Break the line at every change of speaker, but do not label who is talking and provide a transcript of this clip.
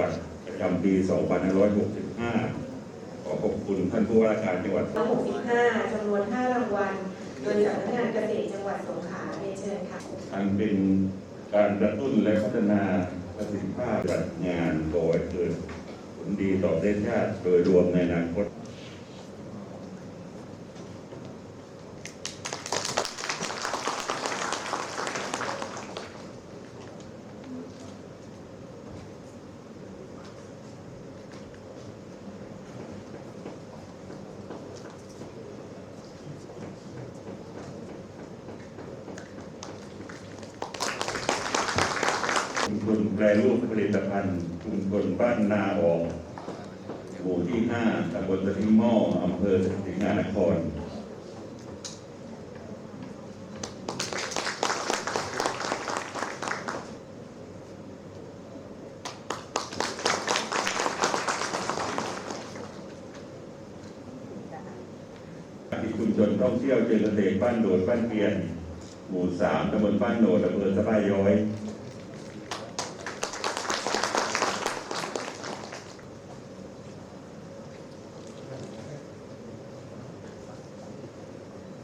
วัดประจำปี 2565 ขอขอบคุณท่านผู้ว่าราชการจังหวัด
65จำนวน 5 รางวัล โดยสำนักงานเกษตรจังหวัดสงขลาเรียนเชิญค่ะ
อันเป็นการกระตุ้นและพัฒนาประสิทธิภาพจัดงานก่อให้เกิดผลดีต่อประเทศชาติโดยรวมในอนาคต มชนแปรรูปผลิตภัณฑ์ชุมชนบ้านนาออกหมู่ที่5ตำบลสะทิงหม้ออำเภอสิงหานครที่ชุมชนท่องเที่ยวเชิงเกษตรบ้านโดดบ้านเพียน หมู่สามตำบลบ้านโดดอำเภอสะพายย้อย